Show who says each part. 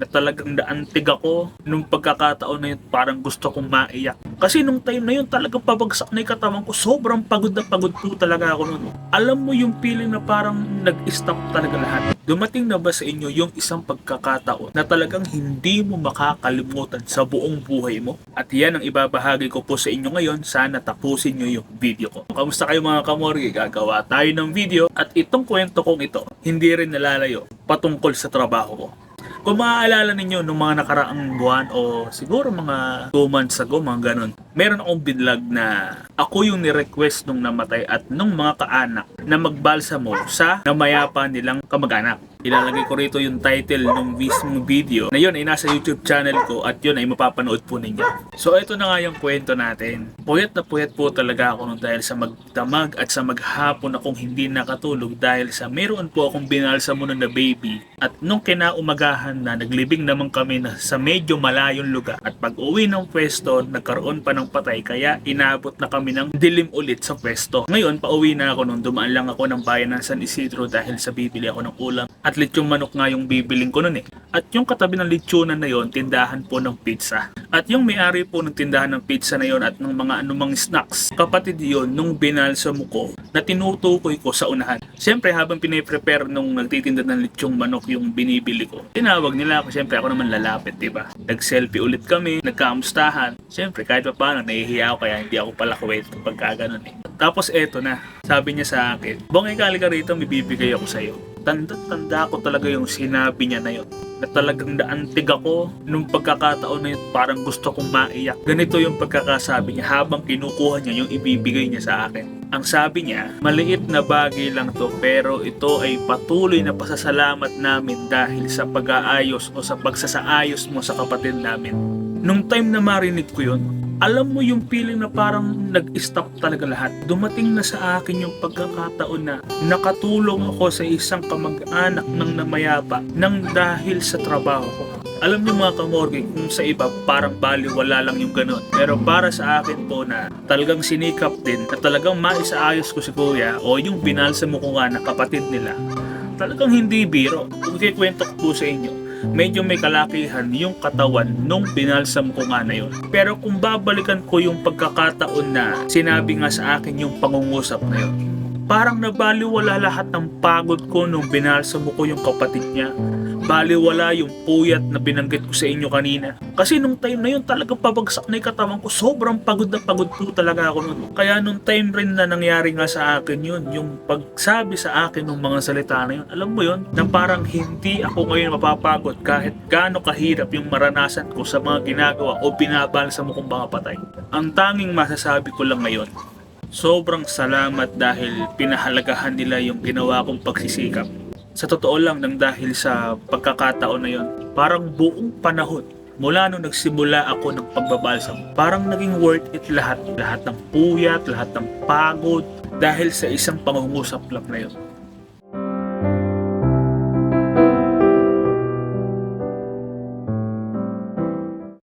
Speaker 1: na talagang naantig ako nung pagkakataon na yun parang gusto kong maiyak. Kasi nung time na yun talagang pabagsak na yung katawan ko. Sobrang pagod na pagod po talaga ako noon. Alam mo yung feeling na parang nag-stop talaga lahat. Dumating na ba sa inyo yung isang pagkakataon na talagang hindi mo makakalimutan sa buong buhay mo? At yan ang ibabahagi ko po sa inyo ngayon. Sana tapusin nyo yung video ko. Kamusta kayo mga kamorgi? Gagawa tayo ng video at itong kwento kong ito hindi rin nalalayo patungkol sa trabaho ko. Kung maaalala ninyo nung mga nakaraang buwan o siguro mga 2 months ago, mga ganun, meron akong binlog na ako yung ni-request nung namatay at nung mga kaanak na magbalsamo sa namayapa nilang kamag-anak. Ilalagay ko rito yung title ng mismong video na yun ay nasa YouTube channel ko at yun ay mapapanood po ninyo. So ito na nga yung kwento natin. Puyat na puyat po talaga ako nung dahil sa magdamag at sa maghapon akong hindi nakatulog dahil sa meron po akong binalsa muna na baby at nung kinaumagahan na naglibing naman kami na sa medyo malayong lugar at pag uwi ng pwesto nagkaroon pa ng patay kaya inabot na kami ng dilim ulit sa pwesto. Ngayon pauwi na ako nung dumaan lang ako ng bayan ng San Isidro dahil sa bibili ako ng ulam lechong manok nga yung bibiling ko nun eh. At yung katabi ng lechonan na yon tindahan po ng pizza. At yung may-ari po ng tindahan ng pizza na yon at ng mga anumang snacks, kapatid yon nung binalsa mo ko na tinutukoy ko sa unahan. Siyempre habang piniprepare nung nagtitinda ng lechong manok yung binibili ko, tinawag nila ako. Siyempre ako naman lalapit, di ba? Nag-selfie ulit kami, nagkamustahan. Siyempre kahit pa paano, nahihiya ako kaya hindi ako pala kwento pagka ganun eh. Tapos eto na, sabi niya sa akin, Bong, ikali ka rito, may bibigay ako sa'yo. Tanda-tanda ko talaga yung sinabi niya na yun. Na talagang naantig ako nung pagkakataon na yun, parang gusto kong maiyak. Ganito yung pagkakasabi niya habang kinukuha niya yung ibibigay niya sa akin. Ang sabi niya, maliit na bagay lang to pero ito ay patuloy na pasasalamat namin dahil sa pag-aayos o sa pagsasaayos mo sa kapatid namin. Nung time na marinig ko yun, alam mo yung feeling na parang nag-stop talaga lahat. Dumating na sa akin yung pagkakataon na nakatulong ako sa isang kamag-anak ng namayapa nang dahil sa trabaho ko. Alam niyo mga kamorgi, kung sa iba parang baliwala lang yung ganun. Pero para sa akin po na talagang sinikap din na talagang maisaayos ko si kuya o yung binalsa mo ko nga na kapatid nila, talagang hindi biro. Kung kikwento ko po sa inyo, medyo may kalakihan yung katawan nung binalsam ko nga na yun. Pero kung babalikan ko yung pagkakataon na sinabi nga sa akin yung pangungusap na yun, parang nabaliwala lahat ng pagod ko nung binalsam ko yung kapatid niya. Baliwala yung puyat na binanggit ko sa inyo kanina. Kasi nung time na yun talagang pabagsak na yung katawan ko. Sobrang pagod na pagod po talaga ako nun. Kaya nung time rin na nangyari nga sa akin yun, yung pagsabi sa akin ng mga salita na yun, alam mo yun, na parang hindi ako ngayon mapapagod kahit gaano kahirap yung maranasan ko sa mga ginagawa o binabalsa mo kong mga patay. Ang tanging masasabi ko lang ngayon, sobrang salamat dahil pinahalagahan nila yung ginawa kong pagsisikap. Sa totoo lang nang dahil sa pagkakataon na yon, parang buong panahon mula nung nagsimula ako ng pagbabalsam, parang naging worth it lahat. Lahat ng puyat, lahat ng pagod, dahil sa isang pangungusap lang na yun.